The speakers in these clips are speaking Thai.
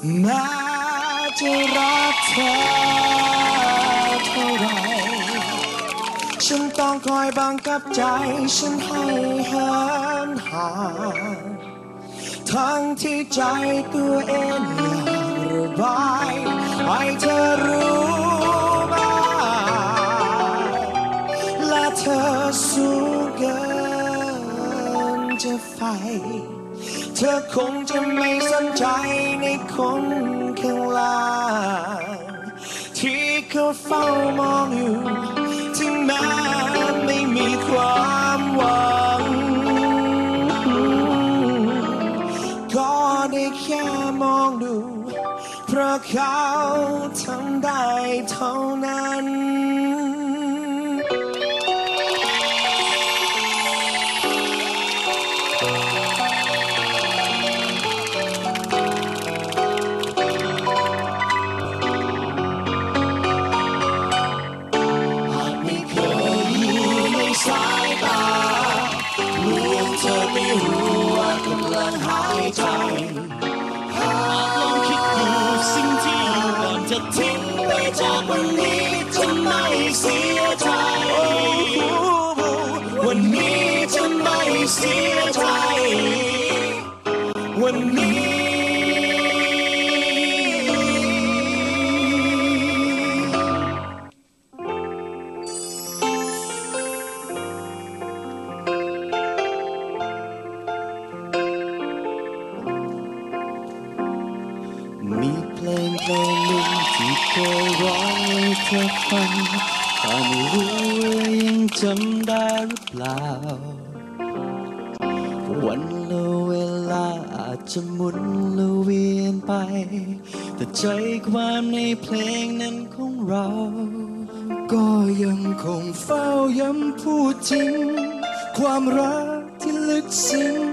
แม้จะรักเธอเท่าไรฉันต้องคอยบังคับใจ ฉันให้เหินห่างทั้งที่ใจตัวเองอยากระบายให้เธอรู้บ้างและเธอสูงเกินจะไฟ เธอคงจะไม่สนใจในคนข้างล่างที่เขาเฝ้ามองอยู่ถึงแม้ไม่มีความหวัง ก็ได้แค่มองดู เพราะเขาทำได้เท่านั้น จากวันนี้จะไม่เสียใจวันนี้จะไม่เสียใจวันนี้มี เพลงเพลงหนึ่งที่เคยร้องให้เธอฟังแต่ไม่รู้ว่ายังจำได้หรือเปล่า วันและเวลาอาจจะหมุนและเวียนไป แต่ใจความในเพลงนั้นของเรา ก็ยังคงเฝ้าย้ำพูดถึงความรักที่ลึกซึ้ง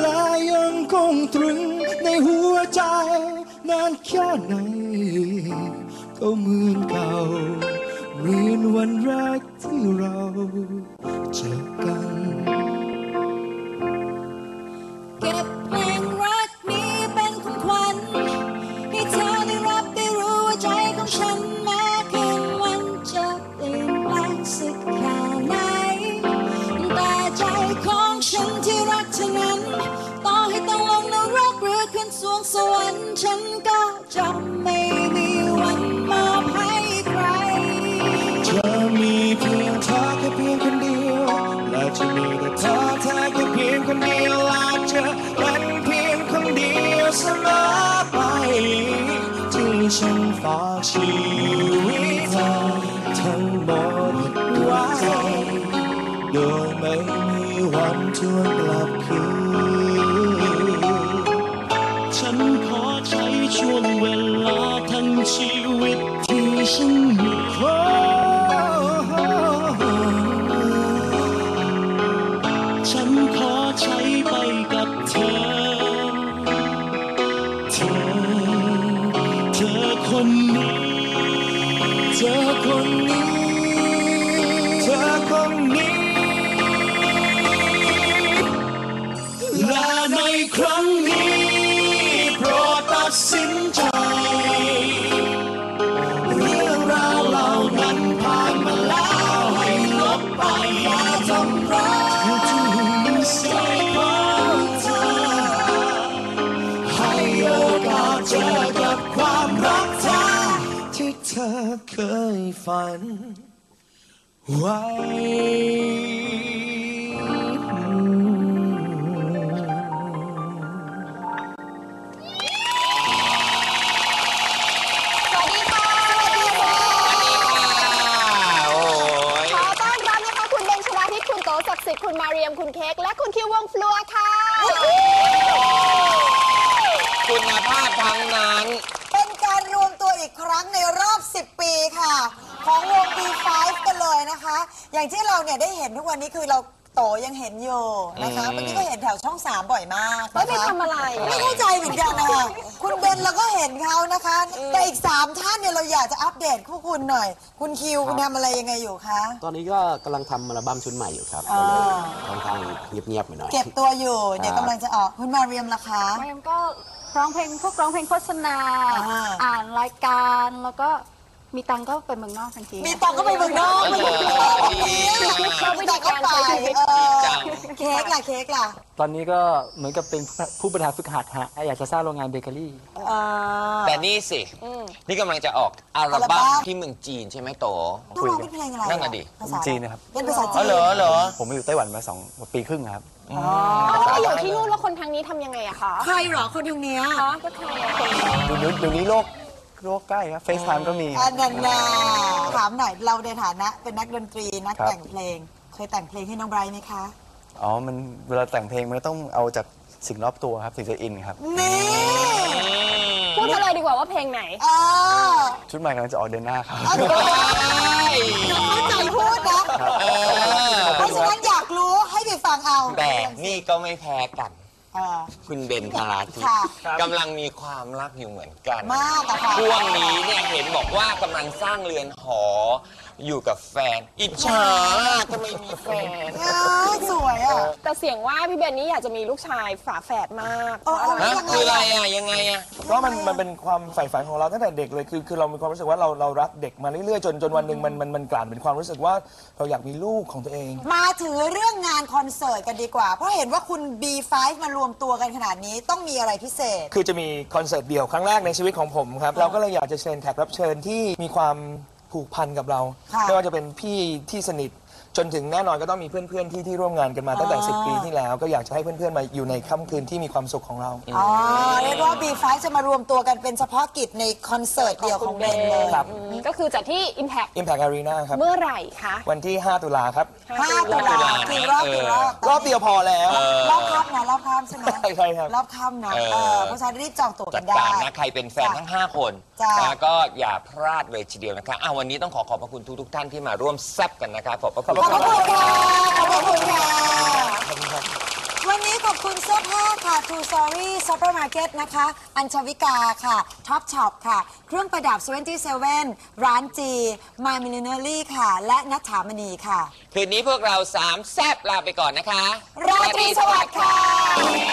และยังคงตรึงในหัวใจ นานแค่ไหน ก็เหมือนเก่าเหมือนวันแรกที่เราเจอกัน เก็บ สวงสวรรค์ฉันก็จะไม่มีวันมอบให้ใครจะมีเพียงเธอแค่เพียงคนเดียว และจะมีแต่เธอเธอแค่เพียงคนเดียวและจะเป็นเพียงคนเดียวเสมอไป ที่ฉันฝากชีวิตเธอทั้งหมดไว้โดยไม่มีวันทวนกลับคืน ชีวิตที่ฉันมีโอ้ฉันขอใช้ไปกับเธอ เธอ เธอคนนี้ เธอคนนี้ เธอคนนี้ ธอเคยฝันไว้ 10 ปีค่ะ ของวง B5 กันเลยนะคะ อย่างที่เราเนี่ยได้เห็นทุกวันนี้คือเราโตยังเห็นอยู่นะคะเมื่อกี้ก็เห็นแถวช่อง3บ่อยมากไม่นะคะไปทำอะไร ไม่เข้าใจเหมือนกันนะคะคุณเบนเราก็เห็นเขานะคะ แต่อีก 3 ท่านเนี่ยเราอยากจะอัปเดตคู่คุณหน่อย คุณคิวคุณทำอะไรยังไงอยู่คะ ตอนนี้ก็กำลังทำอัลบั้มชุดใหม่อยู่ครับอ่าก็เลยค่อนข้างเงียบๆไปหน่อย เก็บตัวอยู่ เดี๋ยวครับกำลังจะออก คุณมาเรียมล่ะคะมาเรียมก็ร้องเพลงพวกร้องเพลงโฆษณา อ่า อ่านรายการแล้วก็ มีตังค์ก็ไปเมืองนอกทันที มีตังค์ก็ไปเมืองนอกเออดีเราไม่ได้ก็ไปเออจังเค้กล่ะเค้กล่ะตอนนี้ก็เหมือนกับเป็นผู้บริหารฝึกหัดฮะอยากจะสร้างโรงงานเบเกอรี่ เออ แต่นี่สิ นี่กำลังจะออกอัลอัลบั้บั้มมที่เมืองจีนใช่ไหมโต ต้องร้องเป็นเพลงอะไรนั่นน่ะดิ ภาษาจีนนะครับ เป็นภาษาอ๋จีอน เหรอเหรอ ผมมาอยู่ไต้หวันมาสองปีครึ่งครับถ้าอยู่ที่นู่นแล้วคนทางนี้ทำยังไงอะคะ ใครเหรอคนทางเนี้ยคะก็ใครอะคนเดี๋ยวเดี๋ยวนี้โลก โลกใกล้ครับเฟซไทม์ก็มี อันนั้นนะถามหน่อยเราในฐานะเป็นนักดนตรีนักครับ แต่งเพลง เคยแต่งเพลงให้น้องไบรท์ไหมคะ อ๋อ มันเวลาแต่งเพลงมันก็ต้องเอาจากสิ่งรอบตัวครับถึงจะอินครับ นี่พูดมาเลยดีกว่าว่าเพลงไหน เออชุดใหม่กำลังจะออกเดือนหน้าครับ เอาเถอะเข้าใจพูดนะเออเพราะฉะนั้นอยากรู้ให้ไปฟังเอา แต่นี่ก็ไม่แพ้กัน เออ คุณเบนธาราทิพค่ะย์กำลังมีความรักอยู่เหมือนกัน มากอะค่ะ ช่วงนี้เนี่ยเห็นบอกว่ากำลังสร้างเรือนหออยู่กับแฟน อิจฉาทำไมมีแฟน เออสวยอะ แต่เสียงว่าพี่เบนนี่อยากจะมีลูกชายฝาแฝดมากเออเออฮะคืออะไรอะ ยังไงอะเพราะมันมันเป็นความใฝ่ฝันของเราตั้งแต่เด็กเลยคือคือเรามีความรู้สึกว่าเราเรารักเด็กมาเรื่อยๆจนจนวันหนึ่งมันมันมันกลั่นเป็นความรู้สึกว่าเราอยากมีลูกของตัวเอง มาถึงเรื่องงานคอนเสิร์ตกันดีกว่า เพราะเห็นว่าคุณ B5 มารวมตัวกันขนาดนี้ต้องมีอะไรพิเศษ คือจะมีคอนเสิร์ตเดี่ยวครั้งแรกในชีวิตของผมครับ เราก็เลยอยากจะเชิญแขกรับเชิญที่มีความ ผูกพันกับเรา ค่ะ ไม่ว่าจะเป็นพี่ที่สนิท จนถึงแน่นอนก็ต้องมีเพื่อนๆที่ที่ร่วมงานกันมาตั้งแต่อ๋อ10 ปีที่แล้ว ก็อยากจะให้เพื่อนๆมาอยู่ในค่ำคืนที่มีความสุขของเรา อ๋อเรียกว่า B5 จะมารวมตัวกันเป็นเฉพาะกิจในคอนเสิร์ตเดี่ยวของเบนเลย ครับ อืมก็คือจัดที่ Impact Impact Arena ครับ เมื่อไหร่คะวันที่ 5 ตุลาครับ ห้าตุลาคือรอบกี่รอบรอบเดียวพอแล้ว รอบค่ำนะ รอบค่ำใช่ไหมใช่ใช่ครับรอบค่ำนะเออ เออเพราะฉะนั้นรีบจองตั๋วจักัดนได้ การนะ ใครเป็นแฟนทั้ง 5 คนจ้ะ นะก็อย่าพลาดเลยทีเดียวนะคะอ้าววันนี้ต้องขอขอบพระคุณทุกๆท่านที่มาร่วมแซบกันนะคะขอบพระคุณขอบคุณค่ะ ขอบคุณค่ะ วันนี้ขอบคุณเสื้อผ้าค่ะ True Story Supermarket นะคะ อัญชวิกาค่ะ Top Shop ค่ะ เครื่องประดับ 27 ร้านจี My Millinery ค่ะ และนัทถามณีค่ะ คืนนี้พวกเราสามแซบลาไปก่อนนะคะ ราตรีสวัสดิ์ค่ะ Oh.